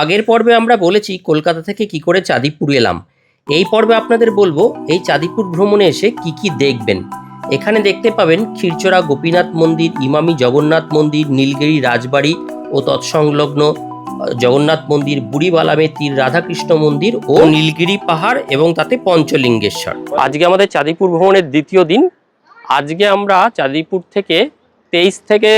আগের পর্বে আমরা বলেছি কলকাতা থেকে কি করে চাঁদিপুর এলাম। এই পর্বে আপনাদের বলব, এই চাঁদিপুর ভ্রমণে এসে কি কি দেখবেন। এখানে দেখতে পাবেন ক্ষীরচোরা গোপীনাথ মন্দির, ইমামি জগন্নাথ মন্দির, নীলগিরি রাজবাড়ি ও তৎসংলগ্ন জগন্নাথ মন্দির, বুড়িবালামে তীর রাধাকৃষ্ণ মন্দির ও নীলগিরি পাহাড় এবং তাতে পঞ্চলিঙ্গেশ্বর। আজকে আমাদের চাঁদিপুর ভ্রমণের দ্বিতীয় দিন। আজকে আমরা চাঁদিপুর থেকে তেইশ থেকে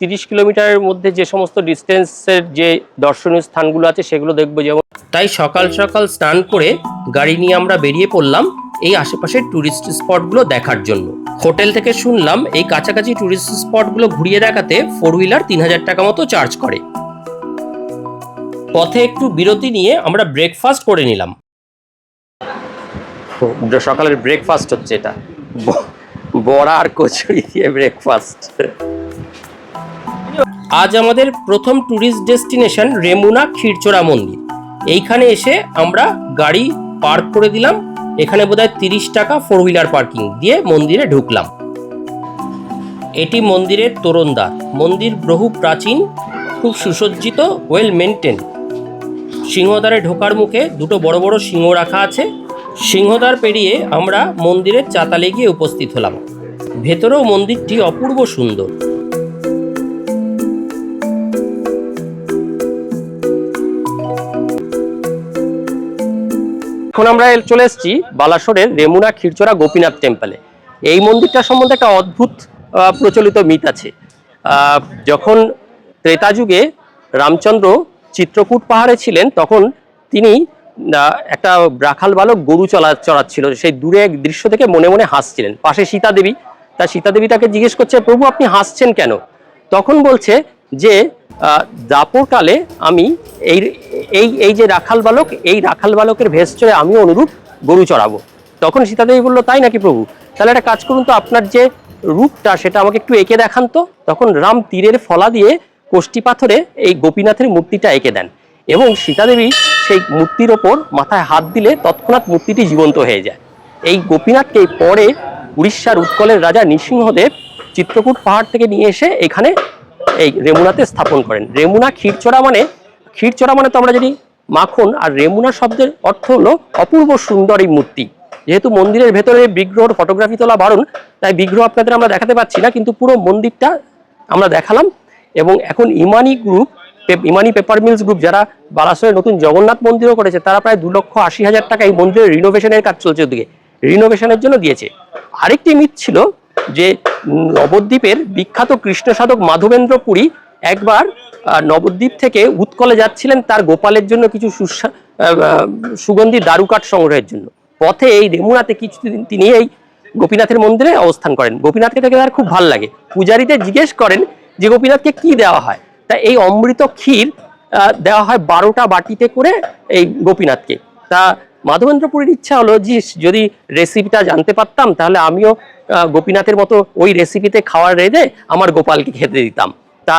তিরিশ কিলোমিটারের মধ্যে যে সমস্ত ডিস্টেন্সের যে দর্শনীয় স্থানগুলো আছে সেগুলো দেখব যেমন তাই সকাল সকাল স্নান করে গাড়ি নিয়ে আমরা বেরিয়ে পড়লাম এই আশেপাশের টুরিস্ট স্পটগুলো দেখার জন্য। হোটেল থেকে শুনলাম এই কাছাকাছি টুরিস্ট স্পটগুলো ঘুরিয়ে দেখাতে ফোর হুইলার তিন হাজার টাকা মতো চার্জ করে। পথে একটু বিরতি নিয়ে আমরা ব্রেকফাস্ট করে নিলাম। সকালের ব্রেকফাস্ট হচ্ছে এটা। বড়া আর কচুরি দিয়ে ব্রেকফাস্ট আজ আমাদের প্রথম ট্যুরিস্ট ডেস্টিনেশন রেমুনা ক্ষীরচোরা মন্দির। এইখানে এসে আমরা গাড়ি পার্ক করে দিলাম। এখানে বোধহয় তিরিশ টাকা ফোর হুইলার পার্কিং দিয়ে মন্দিরে ঢুকলাম। এটি মন্দিরের তোরণদ্বার। মন্দির বহু প্রাচীন, খুব সুসজ্জিত ওয়েল মেনটেন সিংহদ্বারে ঢোকার মুখে দুটো বড় বড় সিংহ রাখা আছে। সিংহদ্বার পেরিয়ে আমরা মন্দিরের চাতালে গিয়ে উপস্থিত হলাম। ভেতরেও মন্দিরটি অপূর্ব সুন্দর। এখন আমরা চলে এসেছি বালাসোরের রেমুনা ক্ষীরচোরা গোপীনাথ টেম্পলে। এই মন্দিরটা সম্বন্ধে একটা অদ্ভুত প্রচলিত মিথ আছে। যখন ত্রেতা যুগে রামচন্দ্র চিত্রকূট পাহাড়ে ছিলেন, তখন তিনি একটা রাখাল বালক গরু চলা চড়াচ্ছিল। সেই দূরে এক দৃশ্য থেকে মনে মনে হাসছিলেন। পাশে সীতা দেবী তা সীতা দেবী তাকে জিজ্ঞেস করছে, প্রভু, আপনি হাসছেন কেন? তখন বলছে যে দাপরকালে আমি এই এই এই যে রাখাল বালক, এই রাখাল বালকের ভেস চড়ে আমিও অনুরূপ গরু চড়াবো। তখন সীতাদেবী বলল, তাই নাকি প্রভু? তাহলে একটা কাজ করুন তো, আপনার যে রূপটা, সেটা আমাকে একটু এঁকে দেখান তো। তখন রাম তীরের ফলা দিয়ে কোষ্টি পাথরে এই গোপীনাথের মূর্তিটা এঁকে দেন এবং সীতাদেবী সেই মূর্তির ওপর মাথায় হাত দিলে তৎক্ষণাৎ মূর্তিটি জীবন্ত হয়ে যায়। এই গোপীনাথকে পরে উড়িষ্যার উৎকলের রাজা নৃসিংহদেব চিত্রকূট পাহাড় থেকে নিয়ে এসে এখানে এই রেমুনাতে স্থাপন করেন। রেমুনা ক্ষীরচোরা মানে ক্ষীরচোরা মানে তো আমরা যদি মাখন, আর রেমুনা শব্দের অর্থ হলো অপূর্ব সুন্দর এই মূর্তি। যেহেতু মন্দিরের ভেতরে বিগ্রহর ফটোগ্রাফি তোলা বারণ, তাই বিগ্রহ আপনাদের আমরা দেখাতে পাচ্ছি না, কিন্তু পুরো মন্দিরটা আমরা দেখালাম। এবং এখন ইমানি গ্রুপ ইমানি পেপার মিলস গ্রুপ যারা বালাসোরে নতুন জগন্নাথ মন্দিরও করেছে, তারা প্রায় দু লক্ষ আশি হাজার টাকা এই মন্দিরের রিনোভেশনের কাজ চলছে ওদিকে। রিনোভেশনের জন্য দিয়েছে। আরেকটি মিথ ছিল যে নবদ্বীপের বিখ্যাত কৃষ্ণ সাধক মাধবেন্দ্র পুরী একবার নবদ্বীপ থেকে উৎকলে যাচ্ছিলেন তার গোপালের জন্য কিছু সুগন্ধি দারুকাঠ সংগ্রহের জন্য। পথে এই রেমুনাতে কিছুদিন তিনি এই গোপীনাথের মন্দিরে অবস্থান করেন। গোপীনাথকে থেকে তার খুব ভালো লাগে। পূজারীদের জিজ্ঞেস করেন যে, গোপীনাথকে কি দেওয়া হয়? তা এই অমৃত ক্ষীর দেওয়া হয় বারোটা বাটিতে করে এই গোপীনাথকে। তা মাধবেন্দ্রপুরীর ইচ্ছা হলো যে যদি রেসিপিটা জানতে পারতাম, তাহলে আমিও গোপীনাথের মতো ওই রেসিপিতে খাওয়ার রেঁধে আমার গোপালকে খেতে দিতাম। তা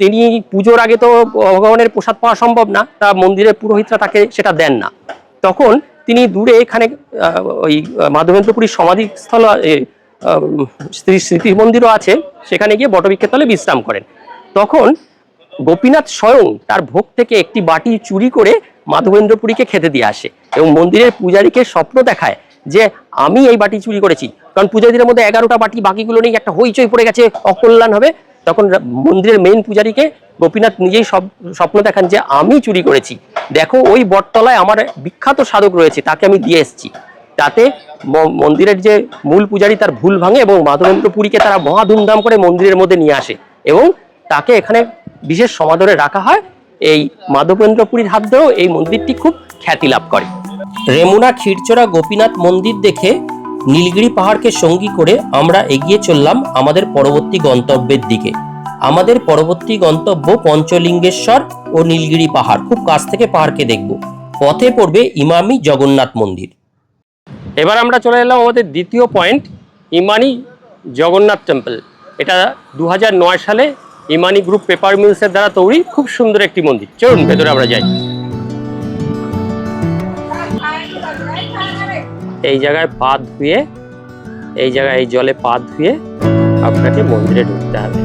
তিনি পুজোর আগে তো ভগবানের প্রসাদ পাওয়া সম্ভব না, তা মন্দিরের পুরোহিতরা তাকে সেটা দেন না। তখন তিনি দূরে এখানে ওই মাধবেন্দ্রপুরীর সমাধিস্থল স্মৃতি মন্দিরও আছে, সেখানে গিয়ে বটবৃক্ষের তলে বিশ্রাম করেন। তখন গোপীনাথ স্বয়ং তার ভোগ থেকে একটি বাটি চুরি করে মাধবেন্দ্রপুরীকে খেতে দিয়ে আসে এবং মন্দিরের পূজারীকে স্বপ্ন দেখায় যে আমি এই বাটি চুরি করেছি। কারণ পূজারীদের মধ্যে এগারোটা বাটি বাকিগুলো নেই একটা হইচই পড়ে গেছে, অকল্যাণ হবে। তখন মন্দিরের মেইন পূজারীকে গোপীনাথ নিজেই সব স্বপ্ন দেখান যে আমি চুরি করেছি। দেখো, ওই বটতলায় আমার বিখ্যাত সাধক রয়েছে, তাকে আমি দিয়ে এসেছি। তাতে মন্দিরের যে মূল পূজারী তার ভুল ভাঙে এবং মাধবেন্দ্র পুরীকে তারা মহা ধুমধাম করে মন্দিরের মধ্যে নিয়ে আসে এবং তাকে এখানে বিশেষ সমাদরে রাখা হয়। এই মাধবেন্দ্র পুরীর হাত ধরেও এই মন্দিরটি খুব খ্যাতি লাভ করে। রেমুনা, ক্ষীরচোরা, গোপীনাথ মন্দির দেখে নীলগিরি পাহাড়কে সঙ্গী করে আমরা এগিয়ে চললাম আমাদের পরবর্তী গন্তব্যের দিকে। আমাদের পরবর্তী গন্তব্য পঞ্চলিঙ্গেশ্বর ও নীলগিরি পাহাড়। খুব কাছ থেকে পাহাড়কে দেখব। পথে পড়বে ইমামি জগন্নাথ মন্দির। এবার আমরা চলে এলাম আমাদের দ্বিতীয় পয়েন্ট ইমানি জগন্নাথ টেম্পল। এটা দু হাজার নয় সালে ইমানি গ্রুপ পেপার মিলসের দ্বারা তৈরি। খুব সুন্দর একটি মন্দির। চলুন, ভেতরে আমরা যাই। এই জায়গায় পা ধুয়ে, এই জায়গায় এই জলে পা ধুয়ে আপনাকে মন্দিরে ঢুকতে হবে।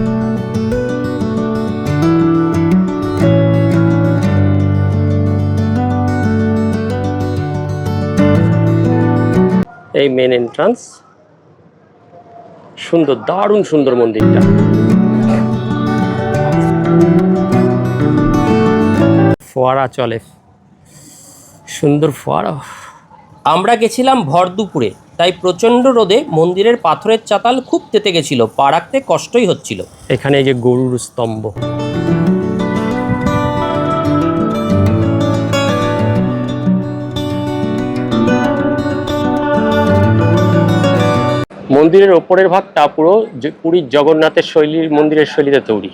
এই মেন এন্ট্রান্স সুন্দর, দারুণ সুন্দর মন্দিরটা। ফোয়ারা চলে। সুন্দর ফোয়ারা। আমরা গেছিলাম ভর দুপুরে, তাই প্রচণ্ড রোদে মন্দিরের পাথরের চাতাল খুব তেতে গেছিল, পা রাখতে কষ্টই হচ্ছিল। এখানে যে গরুর স্তম্ভ। মন্দিরের ওপরের ভাগটা পুরো পুরীর জগন্নাথের শৈলীর মন্দিরের শৈলীতে তৈরি।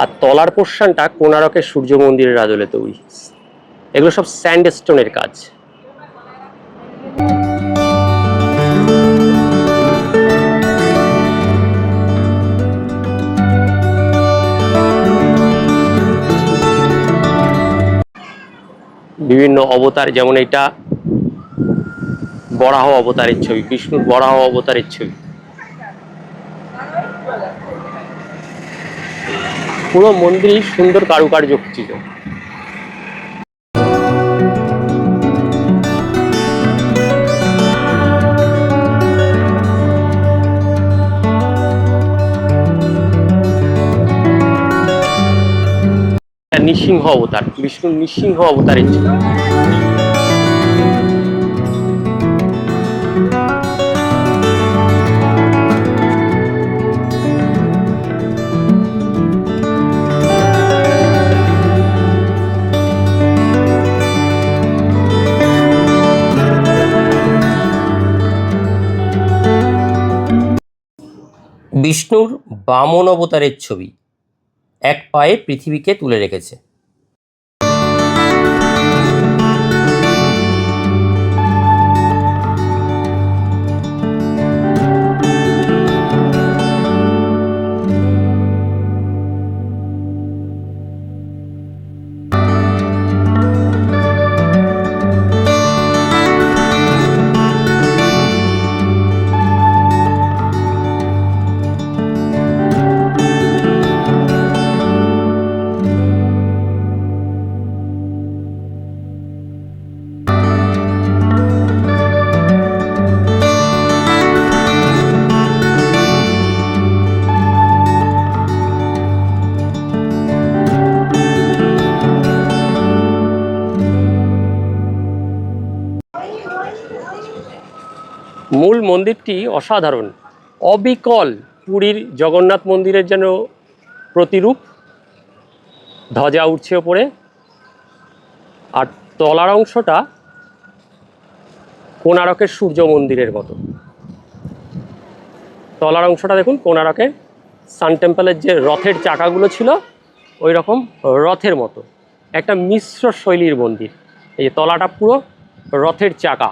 আর তলার পোর্শনটা কোনারকের সূর্য মন্দিরের আদলে তৈরি। এগুলো সব স্যান্ডস্টোনের কাজ। বিভিন্ন অবতার, যেমন এটা বরাহ অবতারের ছবি, বিষ্ণুর বরাহ অবতারের ছবি। পুরো মন্দিরই সুন্দর কারুকার্য ছিল। নৃসিংহ অবতার, বিষ্ণুর নৃসিংহ অবতারের ছবি বিষ্ণুর বামন অবতারের ছবি এক পায়ে পৃথিবীকে তুলে রেখেছে। মন্দিরটি অসাধারণ। অবিকল পুরীর জগন্নাথ মন্দিরের যেন প্রতিরূপ। ধ্বজা উঠছে ওপরে। আর তলার অংশটা কোনারকের সূর্য মন্দিরের মতো। তলার অংশটা দেখুন কোনারকের সান টেম্পলের যে রথের চাকাগুলো ছিল ওই রকম রথের মতো। একটা মিশ্র শৈলীর মন্দির। এই যে তলাটা পুরো রথের চাকা।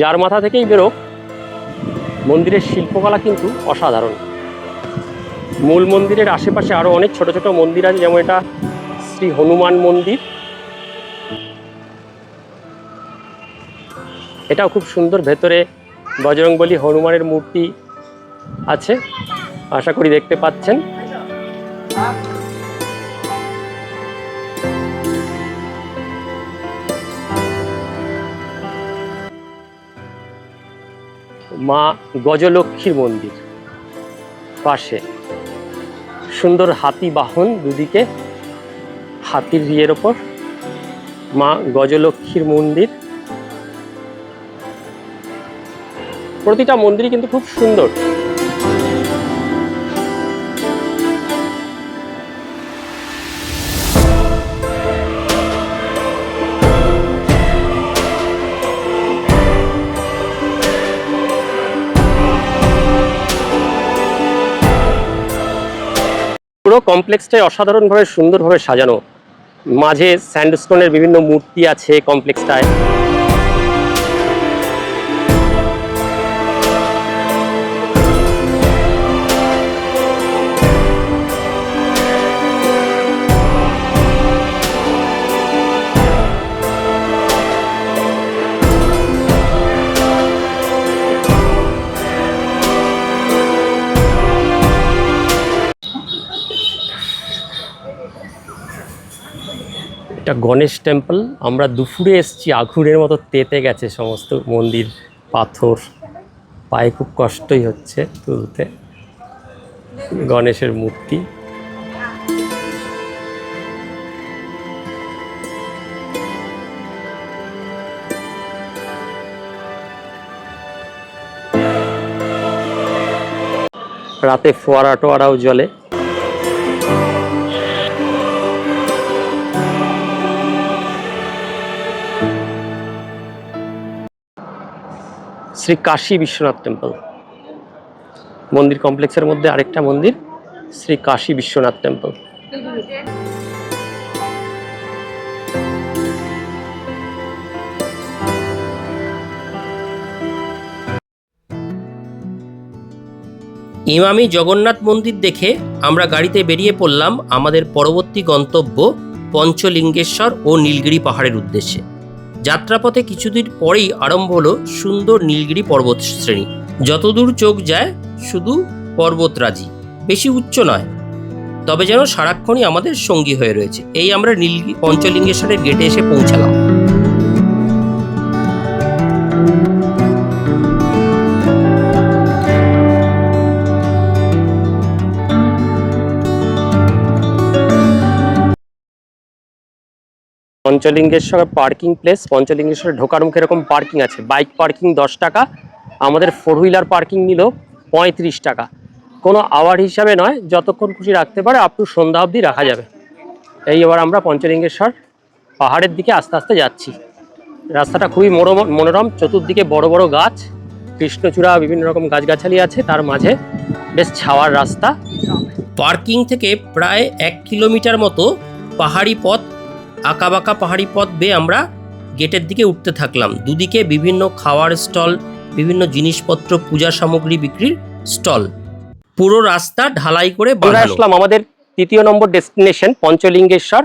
যার মাথা থেকেই বেরোক, মন্দিরের শিল্পকলা কিন্তু অসাধারণ। মূল মন্দিরের আশেপাশে আরও অনেক ছোট ছোট মন্দির আছে, যেমন এটা শ্রী হনুমান মন্দির। এটাও খুব সুন্দর, ভেতরে বজরংবলী হনুমানের মূর্তি আছে, আশা করি দেখতে পাচ্ছেন। মা গজলক্ষ্মীর মন্দির। পাশে সুন্দর হাতি বাহন দুদিকে, হাতির ইয়ের ওপর। মা গজলক্ষ্মীর মন্দির। প্রতিটা মন্দিরই কিন্তু খুব সুন্দর। পুরো কমপ্লেক্সটাই অসাধারণভাবে সুন্দরভাবে সাজানো। মাঝে স্যান্ডস্টোনের বিভিন্ন মূর্তি আছে কমপ্লেক্সটায় এটা গণেশ টেম্পল। আমরা দুপুরে এসছি আঘুরের মতো তেতে গেছে সমস্ত মন্দির, পাথর। পায়ে খুব কষ্টই হচ্ছে তুলতে। গণেশের মূর্তি। রাতে ফোয়ারা টোয়ারাও জলে শ্রী কাশী বিশ্বনাথ টেম্পল মন্দির কমপ্লেক্সের মধ্যে আরেকটা মন্দির, শ্রী কাশী বিশ্বনাথ টেম্পল ইমামি জগন্নাথ মন্দির দেখে আমরা গাড়িতে বেরিয়ে পড়লাম আমাদের পরবর্তী গন্তব্য পঞ্চলিঙ্গেশ্বর ও নীলগিরি পাহাড়ের উদ্দেশ্যে। যাত্রাপথে কিছুদিন পরেই আরম্ভ হলো সুন্দর নীলগিরি পর্বত শ্রেণি। যতদূর চোখ যায়, শুধু পর্বতরাজি, বেশি উচ্চ নয়। তবে যেন সারাক্ষণই আমাদের সঙ্গী হয়ে রয়েছে। এই আমরা নীলগিরি পঞ্চলিঙ্গেশ্বরের গেটে এসে পৌঁছালাম। পঞ্চলিঙ্গেশ্বর পার্কিং প্লেস পঞ্চলিঙ্গেশ্বরে ঢোকার মুখে এরকম পার্কিং আছে। বাইক পার্কিং দশ টাকা, আমাদের ফোর হুইলার পার্কিং নিল পঁয়ত্রিশ টাকা। কোনো আওয়ার হিসাবে নয়, যতক্ষণ খুশি রাখতে পারে আপ টু সন্ধ্যা অবধি রাখা যাবে। এই এবার আমরা পঞ্চলিঙ্গেশ্বর পাহাড়ের দিকে আস্তে আস্তে যাচ্ছি। রাস্তাটা খুবই মনোরম মনোরম, চতুর্দিকে বড় বড় গাছ, কৃষ্ণচূড়া, বিভিন্ন রকম গাছগাছালি আছে, তার মাঝে বেশ ছাওয়ার রাস্তা। পার্কিং থেকে প্রায় এক কিলোমিটার মতো পাহাড়ি পথ আঁকাবাঁকা পাহাড়ি পথ বেয়ে আমরা গেটের দিকে উঠতে থাকলাম। দুদিকে বিভিন্ন খাওয়ার স্টল বিভিন্ন জিনিসপত্র পূজা সামগ্রী বিক্রির স্টল। পুরো রাস্তা ঢালাই করে আমরা আসলাম আমাদের তৃতীয় নম্বর ডেস্টিনেশন পঞ্চলিঙ্গেশ্বর।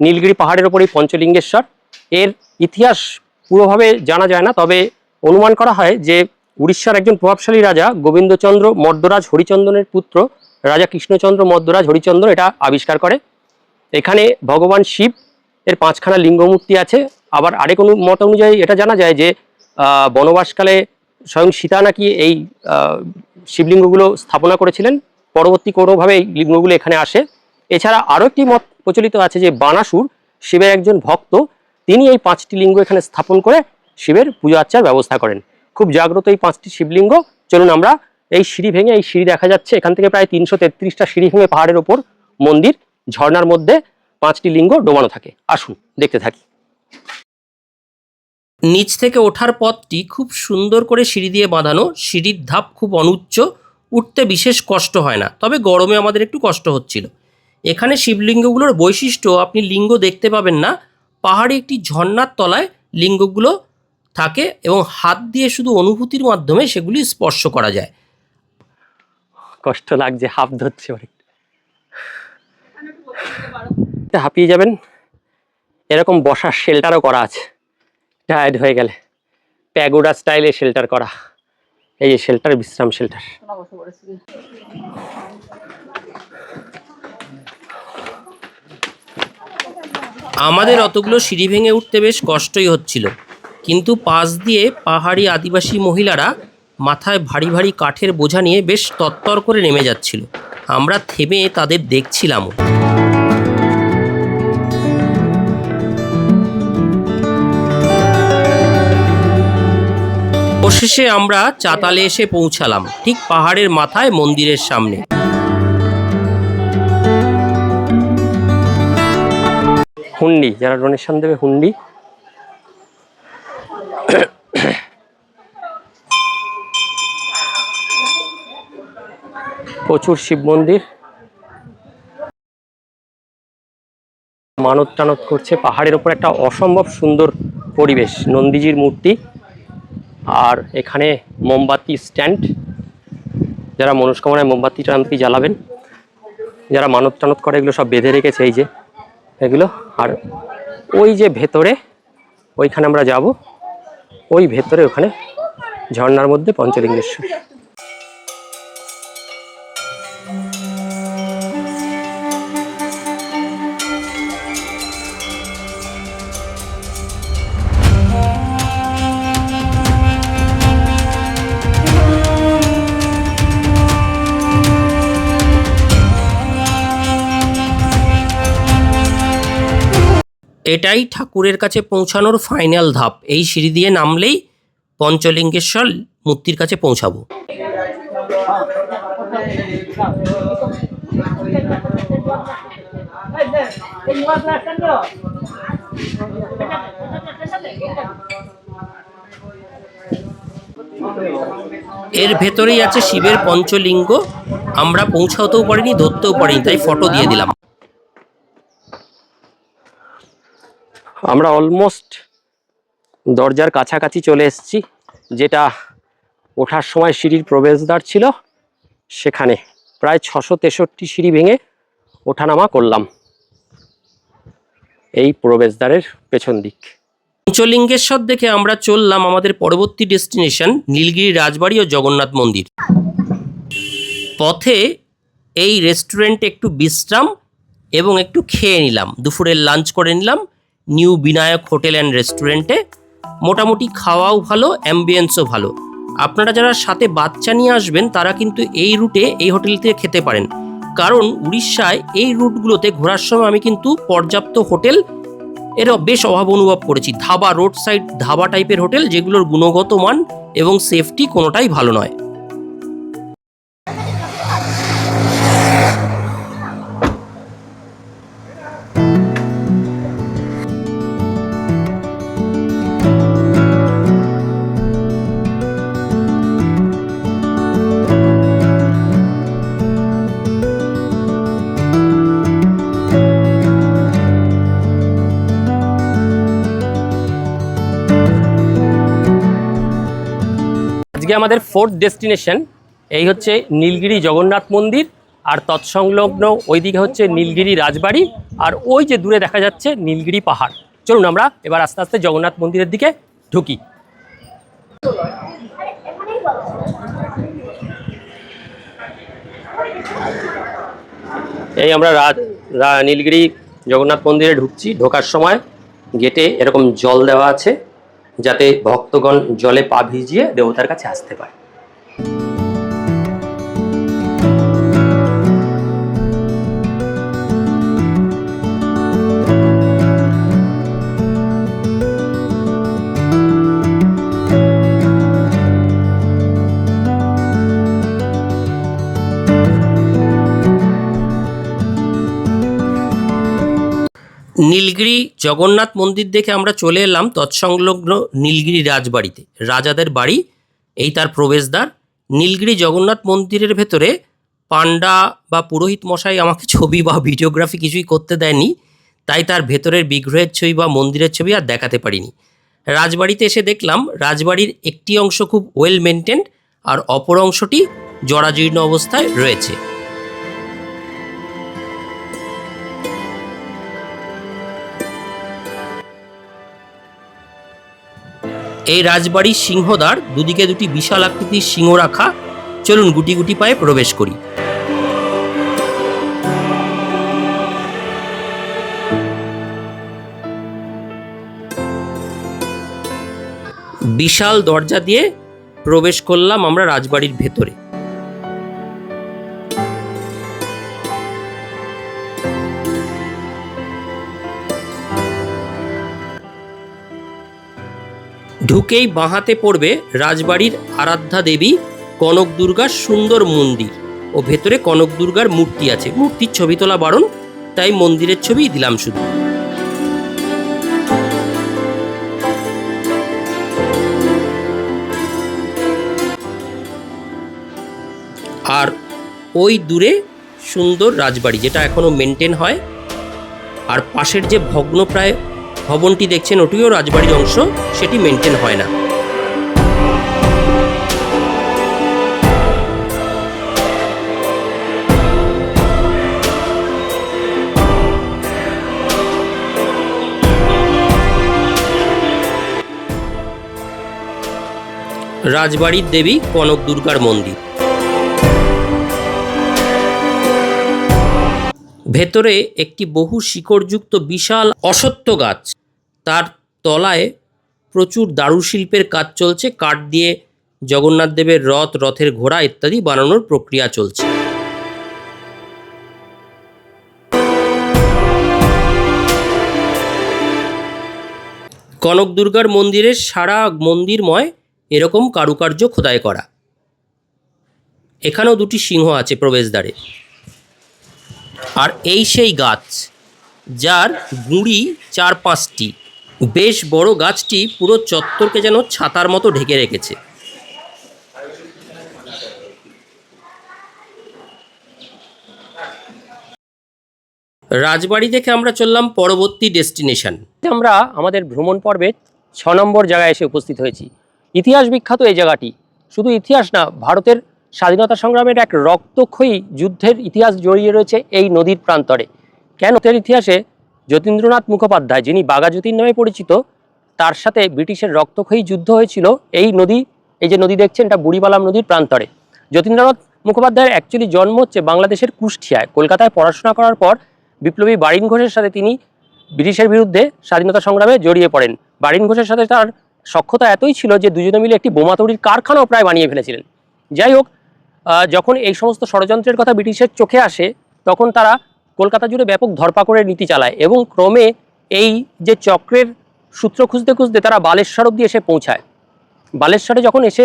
নীলগিরি পাহাড়ের ওপরই পঞ্চলিঙ্গেশ্বর। এর ইতিহাস পুরোভাবে জানা যায় না তবে অনুমান করা হয় যে উড়িষ্যার একজন প্রভাবশালী রাজা গোবিন্দচন্দ্র মদ্যরাজ হরিচন্দনের পুত্র রাজা কৃষ্ণচন্দ্র মদ্যরাজ হরিচন্দ্র এটা আবিষ্কার করে। এখানে ভগবান শিব এর পাঁচখানা লিঙ্গমূর্তি আছে। আবার আরেক অনু, মত অনুযায়ী এটা জানা যায় যে বনবাসকালে স্বয়ং সীতা নাকি এই শিবলিঙ্গগুলো স্থাপনা করেছিলেন। পরবর্তী কোনোভাবে এই লিঙ্গগুলো এখানে আসে। এছাড়া আরও একটি মত প্রচলিত আছে যে, বানাসুর শিবের একজন ভক্ত, তিনি এই পাঁচটি লিঙ্গ এখানে স্থাপন করে শিবের পুজো আর্চার ব্যবস্থা করেন। খুব জাগ্রত এই পাঁচটি শিবলিঙ্গ। চলুন আমরা এই সিঁড়ি ভেঙে এই সিঁড়ি দেখা যাচ্ছে। এখান থেকে প্রায় তিনশো তেত্রিশটা সিঁড়ি ভেঙে পাহাড়ের ওপর মন্দির ঝর্ণার মধ্যে পাঁচটি লিঙ্গ ডোবানো থাকে। আসুন দেখতে থাকি। নিচ থেকে ওঠার পথটি খুব সুন্দর করে সিঁড়ি দিয়ে বাঁধানো। সিঁড়ির ধাপ খুব অনুচ্চ উঠতে বিশেষ কষ্ট হয় না তবে গরমে আমাদের একটু কষ্ট হচ্ছিল। এখানে শিবলিঙ্গগুলোর বৈশিষ্ট্য আপনি লিঙ্গ দেখতে পাবেন না। পাহাড়ে একটি ঝর্ণার তলায় লিঙ্গগুলো থাকে এবং হাত দিয়ে শুধু অনুভূতির মাধ্যমে সেগুলি স্পর্শ করা যায়। কষ্ট লাগছে হাফ ধরছে অনেক হাঁপিয়ে যাবেন। এরকম বসার শেল্টারও করা আছে। টায়ার্ড হয়ে গেলে। প্যাগোডা স্টাইলে শেল্টার করা। এই যে শেল্টার বিশ্রাম শেল্টার আমাদের অতগুলো সিঁড়ি ভেঙে উঠতে বেশ কষ্টই হচ্ছিল। কিন্তু পাশ দিয়ে পাহাড়ি আদিবাসী মহিলারা মাথায় ভারী ভারী কাঠের বোঝা নিয়ে বেশ তত্তর করে নেমে যাচ্ছিল। আমরা থেমে তাদের দেখছিলামও। অবশেষে আমরা চাতালে এসে পৌঁছালাম, ঠিক পাহাড়ের মাথায় মন্দিরের সামনে। হুন্ডি, যারা ডোনেশন দেবে হুন্ডি। প্রচুর শিব মন্দির। মানত টানত করছে, পাহাড়ের ওপর একটা অসম্ভব সুন্দর পরিবেশ, নন্দীজির মূর্তি। আর এখানে মোমবাতি স্ট্যান্ড। যারা মনস্কামনায় মোমবাতি টানতি জ্বালাবেন, যারা মানত টানত করে, এগুলো সব বেঁধে রেখেছে এই যে, এগুলো। আর ওই যে ভেতরে, ওইখানে আমরা যাব। ওই ভেতরে ওখানে ঝর্নার মধ্যে পঞ্চলিঙ্গেশ্বর। এটাই ঠাকুরের কাছে পৌঁছানোর ফাইনাল ধাপ। এই সিঁড়ি দিয়ে নামলেই পঞ্চলিঙ্গেশ্বর মূর্তির কাছে পৌঁছাবো। এর ভেতরেই আছে শিবের পঞ্চলিঙ্গ। আমরা পৌঁছাতেও পারিনি, ধরতেও পারিনি, তাই ফটো দিয়ে দিলাম। আমরা অলমোস্ট দরজার কাছাকাছি চলে এসেছি, যেটা ওঠার সময় সিঁড়ির প্রবেশদ্বার ছিল। সেখানে প্রায় ছশো তেষট্টি সিঁড়ি ভেঙে ওঠানামা করলাম এই প্রবেশদ্বারের পেছন দিক। পঞ্চলিঙ্গেশ্বর দেখে আমরা চললাম আমাদের পরবর্তী ডেস্টিনেশন, নীলগিরি রাজবাড়ি ও জগন্নাথ মন্দির। পথে এই রেস্টুরেন্টে একটু বিশ্রাম এবং একটু খেয়ে নিলাম, দুপুরের লাঞ্চ করে নিলাম নিউ বিনায়ক হোটেল অ্যান্ড রেস্টুরেন্টে মোটামুটি খাওয়াও ভালো অ্যাম্বিয়েন্সও ভালো। আপনারা যারা সাথে বাচ্চা নিয়ে আসবেন, তারা কিন্তু এই রুটে, এই হোটেল থেকে খেতে পারেন। কারণ উড়িষ্যায় এই রুটগুলোতে ঘোরার সময় আমি কিন্তু পর্যাপ্ত হোটেল এর বেশ অভাব অনুভব করেছি। ধাবা রোড সাইড ধাবা টাইপের হোটেল যেগুলোর গুণগত মান এবং সেফটি কোনোটাই ভালো নয়। আজকে আমাদের ফোর্থ ডেস্টিনেশন এই হচ্ছে নীলগিরি জগন্নাথ মন্দির আর তৎসংলগ্ন ওইদিকে হচ্ছে নীলগিরি রাজবাড়ি আর ওই যে দূরে দেখা যাচ্ছে নীলগিরি পাহাড়। চলুন আমরা এবার আস্তে আস্তে জগন্নাথ মন্দিরের দিকে ঢুকি। এই আমরা নীলগিরি জগন্নাথ মন্দিরে ঢুকছি। ঢোকার সময় গেটে এরকম জল দেওয়া আছে। যাতে ভক্তগণ জলে পা ভিজিয়ে দেবতার কাছে আসতে পারে। জগন্নাথ মন্দির দেখে আমরা চলে এলাম তৎসংলগ্ন নীলগিরি রাজবাড়িতে। রাজাদের বাড়ি, এই তার প্রবেশদ্বার। নীলগিরি জগন্নাথ মন্দিরের ভেতরে পান্ডা বা পুরোহিত মশাই আমাকে ছবি বা ভিডিওগ্রাফি কিছুই করতে দেয়নি, তাই তার ভেতরের বিগ্রহের ছবি বা মন্দিরের ছবি আর দেখাতে পারিনি। রাজবাড়িতে এসে দেখলাম, রাজবাড়ির একটি অংশ খুব ওয়েল মেনটেন্ড আর অপর অংশটি জরাজীর্ণ অবস্থায় রয়েছে। এই রাজবাড়ির সিংহদ্বার দুদিকে দুটি বিশাল আকৃতির সিংহ রাখা। চলুন গুটি গুটি পায়ে প্রবেশ করি। বিশাল দরজা দিয়ে প্রবেশ করলাম আমরা রাজবাড়ির ভেতরে। ঢুকেই বাঁহাতে পড়বে রাজবাড়ির আরাধ্যা দেবী কনক দুর্গার সুন্দর মন্দির। ও ভেতরে কনক দুর্গার মূর্তি আছে। মূর্তির ছবি তোলা বারণ, তাই মন্দিরের ছবি দিলাম শুধু। আর ওই দূরে সুন্দর রাজবাড়ি, যেটা এখনও মেনটেন হয়। আর পাশের যে ভগ্নপ্রায় ভবনটি দেখছেন ওটিও রাজবাড়ির অংশ সেটি মেনটেন হয় না। রাজবাড়ির দেবী কনক দুর্গার মন্দির। ভেতরে একটি বহু শিকড়যুক্ত বিশাল অসত্য গাছ। তার তলায় প্রচুর দারুশিল্পের কাজ চলছে, কাঠ দিয়ে জগন্নাথ দেবের রথ, রথের ঘোড়া ইত্যাদি বানানোর প্রক্রিয়া চলছে। কনক দুর্গার মন্দিরের সারা মন্দিরময় এরকম কারুকার্য খোদাই করা। এখানেও দুটি সিংহ আছে প্রবেশদ্বারে। আর এই সেই গাছ, যার গুঁড়ি চার পাঁচটি বেশ বড় গাছটি পুরো চত্বরকে যেন ছাতার মতো ঢেকে রেখেছে। রাজবাড়ি থেকে আমরা চললাম পরবর্তী ডেস্টিনেশন। আমরা আমাদের ভ্রমণ পর্বে ছ নম্বর জায়গায় এসে উপস্থিত হয়েছি। ইতিহাস বিখ্যাত এই জায়গাটি। শুধু ইতিহাস না, ভারতের স্বাধীনতা সংগ্রামের এক রক্তক্ষয়ী যুদ্ধের ইতিহাস জড়িয়ে রয়েছে এই নদীর প্রান্তরে। কেন এর ইতিহাসে যতীন্দ্রনাথ মুখোপাধ্যায়, যিনি বাগাযতীন নামে পরিচিত, তার সাথে ব্রিটিশের রক্তক্ষয়ী যুদ্ধ হয়েছিল এই নদী, এই যে নদী দেখছেন এটা বুড়িবালাম নদীর প্রান্তরে। যতীন্দ্রনাথ মুখোপাধ্যায়ের অ্যাকচুয়ালি জন্ম হচ্ছে বাংলাদেশের কুষ্টিয়ায়। কলকাতায় পড়াশোনা করার পর বিপ্লবী বারিন ঘোষের সাথে তিনি ব্রিটিশের বিরুদ্ধে স্বাধীনতা সংগ্রামে জড়িয়ে পড়েন। বারিন ঘোষের সাথে তার সক্ষতা এতই ছিল যে দুজনে মিলে একটি বোমা তৈরির কারখানাও প্রায় বানিয়ে ফেলেছিলেন। যাই হোক যখন এই সমস্ত ষড়যন্ত্রের কথা ব্রিটিশের চোখে আসে, তখন তারা কলকাতা জুড়ে ব্যাপক ধরপাকড়ের নীতি চালায় এবং ক্রমে এই যে চক্রের সূত্র খুঁজতে খুঁজতে তারা বালেশ্বর অব্দি এসে পৌঁছায়। বালেশ্বরে যখন এসে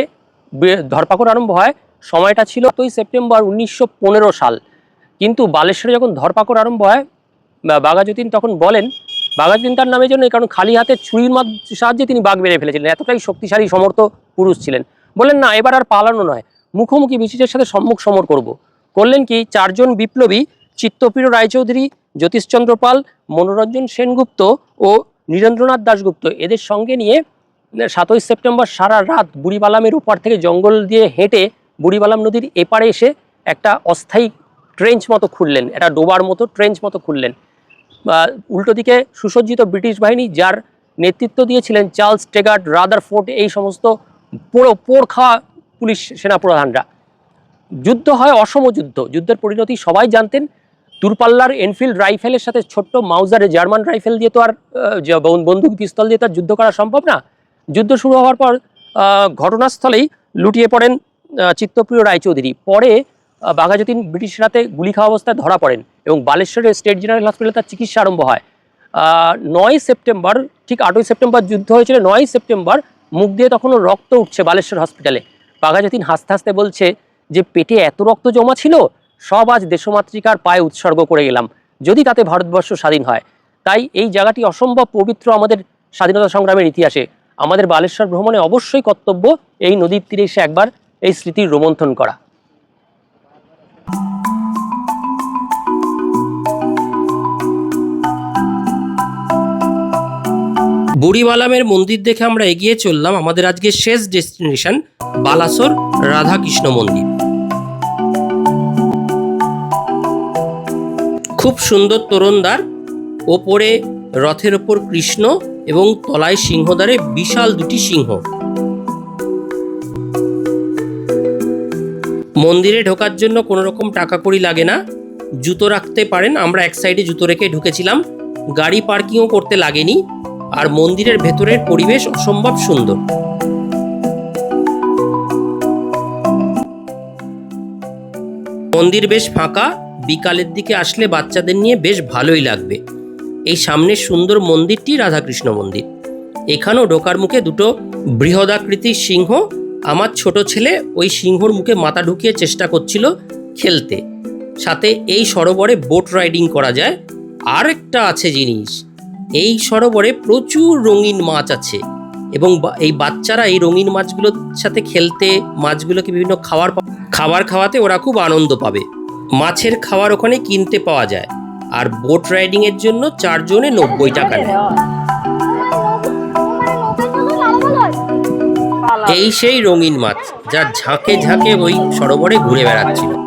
ধরপাকড় আরম্ভ হয়, সময়টা ছিল তোই সেপ্টেম্বর উনিশশো পনেরো সাল। কিন্তু বালেশ্বরে যখন ধরপাকড় আরম্ভ হয় বাঘাযতীন তখন বলেন, বাঘাযতীন তার নামের জন্য কারণ খালি হাতে ছুরির সাহায্যে তিনি বাঘ বেড়ে ফেলেছিলেন, এতটাই শক্তিশালী, সমর্থ পুরুষ ছিলেন। বলেন না, এবার আর পালানো নয়। মুখোমুখি ব্রিটিশের সাথে সম্মুখ সমর করব। করলেন কি? চারজন বিপ্লবী চিত্তপ্রিয় রায়চৌধুরী, জ্যোতিষচন্দ্র পাল, মনোরঞ্জন সেনগুপ্ত ও নীরেন্দ্রনাথ দাশগুপ্ত। এদের সঙ্গে নিয়ে সাতই সেপ্টেম্বর সারা রাত বুড়িবালামের ওপার থেকে জঙ্গল দিয়ে হেঁটে বুড়িবালাম নদীর এপারে এসে একটা অস্থায়ী ট্রেঞ্চ মতো খুললেন। একটা ডোবার মতো ট্রেঞ্চ মতো খুললেন। উল্টো দিকে সুসজ্জিত ব্রিটিশ বাহিনী, যার নেতৃত্ব দিয়েছিলেন চার্লস টেগার্ড রাদার ফোর্ট এই সমস্ত পোড়ো পোড় খাওয়া পুলিশ সেনাপ্রধানরা। যুদ্ধ হয় অসম যুদ্ধ। যুদ্ধের পরিণতি সবাই জানতেন। দূরপাল্লার এনফিল্ড রাইফেলের সাথে ছোট্ট মাউজারে জার্মান রাইফেল দিয়ে তো আর বন্দুক পিস্তল দিয়ে তো যুদ্ধ করা সম্ভব না। যুদ্ধ শুরু হওয়ার পর ঘটনাস্থলেই লুটিয়ে পড়েন চিত্তপ্রিয় রায়চৌধুরী। পরে বাঘাযতীন ব্রিটিশ রাতে গুলি খাওয়া অবস্থায় ধরা পড়েন এবং বালেশ্বরের স্টেট জেনারেল হসপিটালে তার চিকিৎসা আরম্ভ হয়। নয় সেপ্টেম্বর, ঠিক আটই সেপ্টেম্বর যুদ্ধ হয়েছিল, নয় সেপ্টেম্বর মুখ দিয়ে তখনও রক্ত উঠছে বালেশ্বর হসপিটালে। বাঘাযতীন হাসতে হাসতে বলছে যে, পেটে এত রক্ত জমা ছিল, সব আজ দেশমাতৃকার পায়ে উৎসর্গ করে গেলাম যদি তাতে ভারতবর্ষ স্বাধীন হয়। তাই এই জায়গাটি অসম্ভব পবিত্র আমাদের স্বাধীনতা সংগ্রামের ইতিহাসে। আমাদের বালেশ্বর ভ্রমণে অবশ্যই কর্তব্য এই নদীর তীরে এসে একবার এই স্মৃতির রোমন্থন করা। বুড়িবালামের মন্দির দেখে আমরা এগিয়ে চললাম আমাদের আজকে শেষ ডেস্টিনেশন বালাসোর রাধাকৃষ্ণ মন্দির। খুব সুন্দর তোরণদ্বার ওপরে রথের ওপর কৃষ্ণ এবং তলায় সিংহদ্বারে বিশাল দুটি সিংহ। মন্দিরে ঢোকার জন্য কোনো রকম টাকা কড়ি লাগে না। জুতো রাখতে পারেন, আমরা এক সাইডে জুতো রেখে ঢুকেছিলাম। গাড়ি পার্কিংও করতে লাগেনি। আর মন্দিরের ভেতরের পরিবেশ অসম্ভব সুন্দর। মন্দির বেশ ফাঁকা, বিকালের দিকে আসলে বাচ্চাদের নিয়ে বেশ ভালোই লাগবে। এই সামনের সুন্দর মন্দিরটি রাধাকৃষ্ণ মন্দির। এখানেও ঢোকার মুখে দুটো বৃহদাকৃতির সিংহ। আমার ছোট ছেলে ওই সিংহর মুখে মাথা ঢুকিয়ে চেষ্টা করছিল খেলতে। সাথে এই সরোবরে বোট রাইডিং করা যায়। আর একটা আছে জিনিস। এই সরোবরে প্রচুর রঙিন মাছ আছে এবং এই বাচ্চারা এই রঙিন মাছগুলোর সাথে খেলতে, মাছগুলোকে বিভিন্ন পা- খাবার খাওয়াতে ওরা খুব আনন্দ পাবে। মাছের খাবার ওখানে কিনতে পাওয়া যায়। আর বোট রাইডিং এর জন্য চারজনে নব্বই টাকা নেয়। এই সেই রঙিন মাছ, যা ঝাঁকে ঝাঁকে ওই সরোবরে ঘুরে বেড়াচ্ছিল।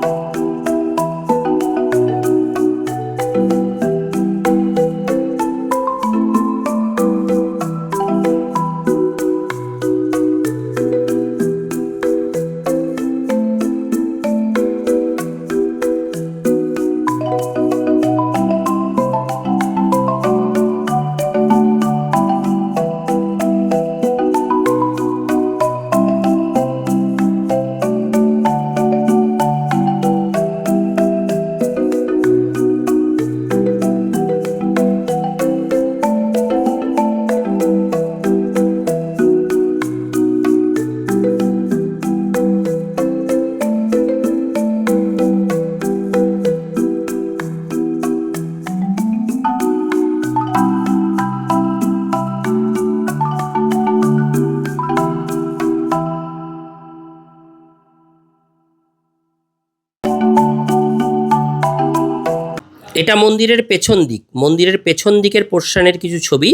এটা মন্দিরের পেছন দিক। মন্দিরের পেছন দিকের পোর্শানের কিছু ছবি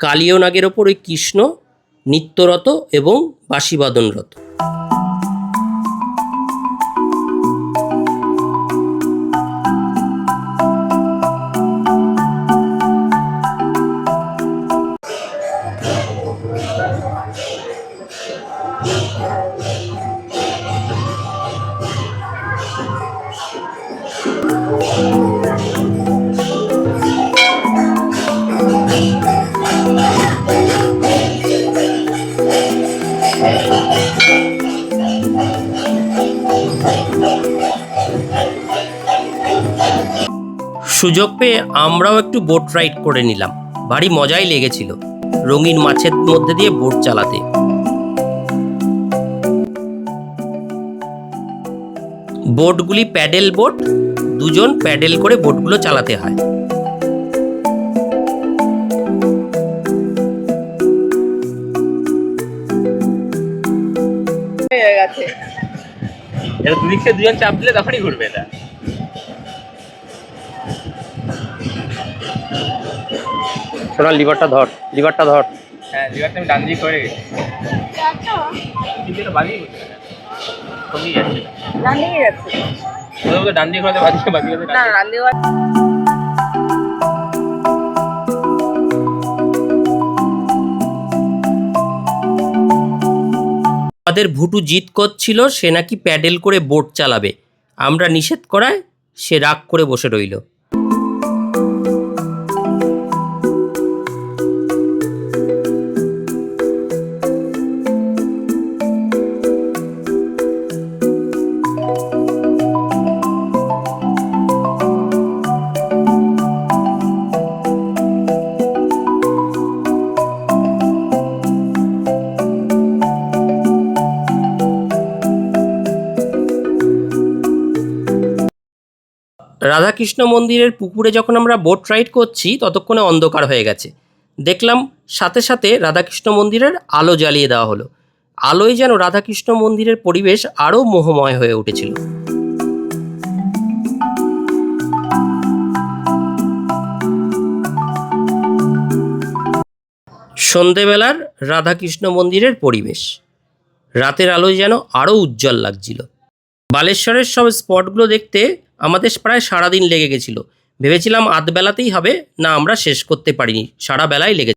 কালীয় নাগের ওপর ওই কৃষ্ণ, নিত্যরত এবং বাঁশিবাদনরত সুযোগ পেয়ে আমরাও একটু বোট রাইড করে নিলাম। ভারী মজাই লেগেছিল রঙিন মাছের মধ্যে দিয়ে বোট চালাতে। বোটগুলি প্যাডেল বোট দুজন প্যাডেল করে বোটগুলো চালাতে হয়। এটা দুদিক থেকে দুজন চাপ দিলে তখনই ঘুরবে এটা সোনার লিভারটা ধর লিভারটা ধর। হ্যাঁ লিভারটা আমি ডান দিক করে গেছি কিন্তু এটা বাদিকে ঘুরছে যাচ্ছে। রানিয়ে যাচ্ছে। কোথাও তো ডান দিকে ঘোরাতে বাদিকে বাদিকে না ডান দিকে। আমাদের ভুটু জিত করছিল সে নাকি প্যাডেল করে বোট চালাবে। আমরা নিষেধ করায় সে রাগ করে বসে রইল। রাধাকৃষ্ণ মন্দিরের পুকুরে যখন আমরা বোট রাইড করছি, ততক্ষণে অন্ধকার হয়ে গেছে। দেখলাম সাথে সাথে রাধাকৃষ্ণ মন্দিরের আলো জ্বালিয়ে দেওয়া হলো। আলোয় যেন রাধাকৃষ্ণ মন্দিরের পরিবেশ আরও মোহময় হয়ে উঠেছিল। সন্ধেবেলার রাধাকৃষ্ণ মন্দিরের পরিবেশ। রাতের আলোয় যেন আরও উজ্জ্বল লাগছিল। বালেশ্বরের সব স্পটগুলো দেখতে আমাদের প্রায় সারাদিন লেগে গেছিল। ভেবেছিলাম আধবেলাতেই হবে, না আমরা শেষ করতে পারিনি। সারা বেলায় লেগে